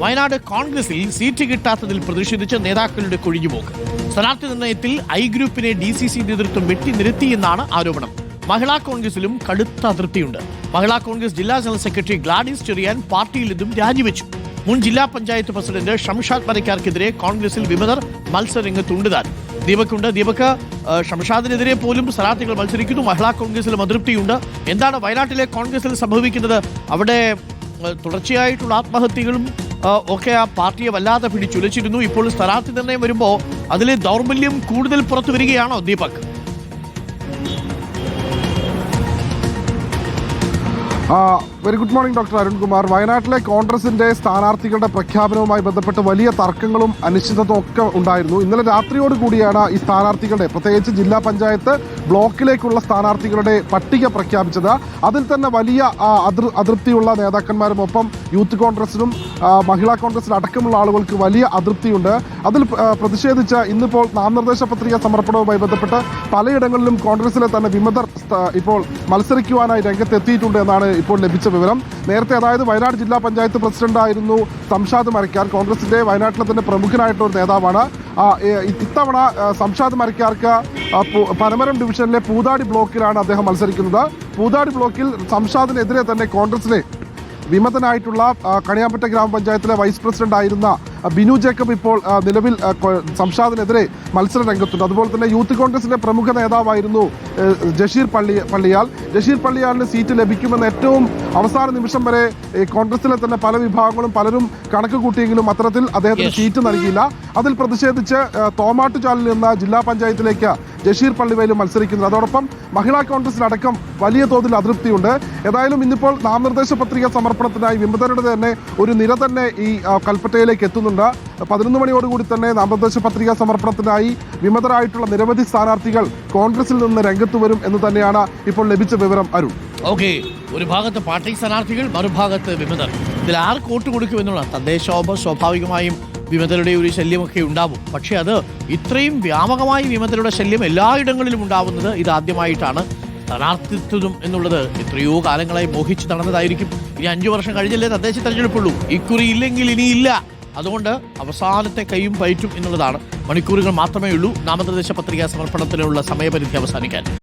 വയനാട് കോൺഗ്രസിൽ സീറ്റ് കിട്ടാത്തതിൽ പ്രതിഷേധിച്ച് നേതാക്കളുടെ കൊഴിഞ്ഞുപോക്ക്. സ്ഥാനാർത്ഥി നിർണയത്തിൽ ഐ ഗ്രൂപ്പിനെ ഡി സി സി നേതൃത്വം വെട്ടിനിരത്തിയെന്നാണ് ആരോപണം. മഹിളാ കോൺഗ്രസിലും കടുത്ത അതിർത്തിയുണ്ട്. മഹിളാ കോൺഗ്രസ് ജില്ലാ ജനറൽ സെക്രട്ടറി ഗ്ലാഡിസ് ചെറിയാൻ പാർട്ടിയിൽ നിന്നും രാജിവെച്ചു. മുൻ ജില്ലാ പഞ്ചായത്ത് പ്രസിഡന്റ് ഷംഷാദ് മരക്കാർക്കെതിരെ കോൺഗ്രസിൽ വിമതർ മത്സരരംഗത്തുണ്ട് താൻ ദീപക്കുണ്ട്. ദീപക്ക് ആ, ഷംഷാദിനെതിരെ പോലും സ്ഥാനാർത്ഥികൾ മത്സരിക്കുന്നു. മഹിളാ കോൺഗ്രസിലും അതൃപ്തിയുണ്ട്. എന്താണ് വയനാട്ടിലെ കോൺഗ്രസിൽ സംഭവിക്കുന്നത്? അവിടെ തുടർച്ചയായിട്ടുള്ള ആത്മഹത്യകളും ഒക്കെ ആ പാർട്ടിയെ വല്ലാതെ പിടിച്ചുലച്ചിരുന്നു. ഇപ്പോൾ സ്ഥാനാർത്ഥി നിർണയം വരുമ്പോൾ അതിലെ ദൗർബല്യം കൂടുതൽ പുറത്തു വരികയാണോ Deepak? Very good morning doctor Arunkumar. വയനാട്ടിലെ കോൺഗ്രസിന്റെ സ്ഥാനാർത്ഥികളുടെ പ്രഖ്യാപനവുമായി ബന്ധപ്പെട്ട് വലിയ തർക്കങ്ങളും അനിശ്ചിതത്വം ഒക്കെ ഉണ്ടായിരുന്നു. ഇന്നലെ രാത്രിയോട് കൂടിയാണ് ഈ സ്ഥാനാർത്ഥികളുടെ പ്രത്യേകിച്ച് ജില്ലാ പഞ്ചായത്ത് ബ്ലോക്കിലേക്കുള്ള സ്ഥാനാർത്ഥികളുടെ പട്ടിക പ്രഖ്യാപിച്ചത്. അതിൽ തന്നെ വലിയ അതൃപ്തിയുള്ള നേതാക്കന്മാരും ഒപ്പം യൂത്ത് കോൺഗ്രസിനും മഹിളാ കോൺഗ്രസിനും അടക്കമുള്ള ആളുകൾക്ക് വലിയ അതൃപ്തിയുണ്ട് അതിൽ പ്രതിഷേധിച്ച ഇന്നിപ്പോൾ നാമനിർദ്ദേശ പത്രിക സമർപ്പണവുമായി ബന്ധപ്പെട്ട് പലയിടങ്ങളിലും കോൺഗ്രസിലെ തന്നെ വിമതർ ഇപ്പോൾ മത്സരിക്കുവാനായി രംഗത്തെത്തിയിട്ടുണ്ട് എന്നാണ് ഇപ്പോൾ ലഭിച്ച വിവരം. നേരത്തെ അതായത് വയനാട് ജില്ലാ പഞ്ചായത്ത് പ്രസിഡന്റായിരുന്നു സംഷാദ് മരക്കാർ. കോൺഗ്രസിന്റെ വയനാട്ടിലെ തന്നെ പ്രമുഖനായിട്ടുള്ള ഒരു നേതാവാണ്. ഇത്തവണ സംഷാദ് മരക്കാർക്ക് പനമരം ഡിവിഷനിലെ പൂതാടി ബ്ലോക്കിലാണ് അദ്ദേഹം മത്സരിക്കുന്നത്. പൂതാടി ബ്ലോക്കിൽ സംഷാദിനെതിരെ തന്നെ കോൺഗ്രസിലെ വിമതനായിട്ടുള്ള കണിയാമ്പറ്റ ഗ്രാമപഞ്ചായത്തിലെ വൈസ് പ്രസിഡന്റ് ആയിരുന്ന ബിനു ജേക്കബ് ഇപ്പോൾ നിലവിൽ സംഷാദിനെതിരെ മത്സര രംഗത്തുണ്ട്. അതുപോലെ തന്നെ യൂത്ത് കോൺഗ്രസിന്റെ പ്രമുഖ നേതാവായിരുന്നു ജഷീർ പള്ളി പള്ളിയാൽ. ജഷീർ പള്ളിയാലിന് സീറ്റ് ലഭിക്കുമെന്ന് ഏറ്റവും അവസാന നിമിഷം വരെ കോൺഗ്രസിലെ തന്നെ പല വിഭാഗങ്ങളും പലരും കണക്ക് കൂട്ടിയെങ്കിലും അത്തരത്തിൽ അദ്ദേഹത്തിന് സീറ്റ് നൽകിയില്ല. അതിൽ പ്രതിഷേധിച്ച് തോമാട്ടുചാലിൽ നിന്ന് ജില്ലാ പഞ്ചായത്തിലേക്ക് ജഷീർ പള്ളിവേലും മത്സരിക്കുന്നത് അതോടൊപ്പം മഹിളാ കോൺഗ്രസിനടക്കം വലിയ തോതിൽ അതൃപ്തിയുണ്ട്. ഏതായാലും ഇന്നിപ്പോൾ നാമനിർദ്ദേശ പത്രിക സമർപ്പണത്തിനായി വിമതരുടെ തന്നെ ഒരു നിര തന്നെ ഈ കൽപ്പറ്റയിലേക്ക് കൽപ്പറ്റയിലേക്ക് എത്തുന്നുണ്ട് പതിനൊന്ന് മണിയോടുകൂടി തന്നെ നാമനിർദ്ദേശ പത്രിക സമർപ്പണത്തിനായി വിമതരായിട്ടുള്ള നിരവധി സ്ഥാനാർത്ഥികൾ കോൺഗ്രസിൽ നിന്ന് രംഗത്ത് വരും എന്ന് തന്നെയാണ് ഇപ്പോൾ ലഭിച്ച വിവരം അരുൺ. ഓക്കെ ഒരു ഭാഗത്ത് പാർട്ടി സ്ഥാനാർത്ഥികൾ മറുഭാഗത്ത് വിമതർ. ഇതിൽ ആർക്ക് വോട്ട് കൊടുക്കുമെന്നുള്ള തദ്ദേശോപ സ്വാഭാവികമായും വിമതരുടെ ഒരു ശല്യമൊക്കെ ഉണ്ടാവും. പക്ഷേ അത് ഇത്രയും വ്യാപകമായി വിമതരുടെ ശല്യം എല്ലായിടങ്ങളിലും ഉണ്ടാവുന്നത് ഇത് ആദ്യമായിട്ടാണ് സ്ഥാനാർത്ഥിത്വം എന്നുള്ളത് എത്രയോ കാലങ്ങളായി മോഹിച്ച് നടന്നതായിരിക്കും. ഇനി അഞ്ചു വർഷം കഴിഞ്ഞല്ലേ തദ്ദേശ തെരഞ്ഞെടുപ്പുള്ളൂ. ഇക്കുറി ഇല്ലെങ്കിൽ ഇനിയില്ല. അതുകൊണ്ട് അവസാനത്തെ കൈയും പയറ്റും എന്നുള്ളതാണ്. മണിക്കൂറുകൾ മാത്രമേ ഉള്ളൂ. നാമനിർദ്ദേശ പത്രികാ സമർപ്പണത്തിനുള്ള സമയപരിധി അവസാനിക്കാൻ.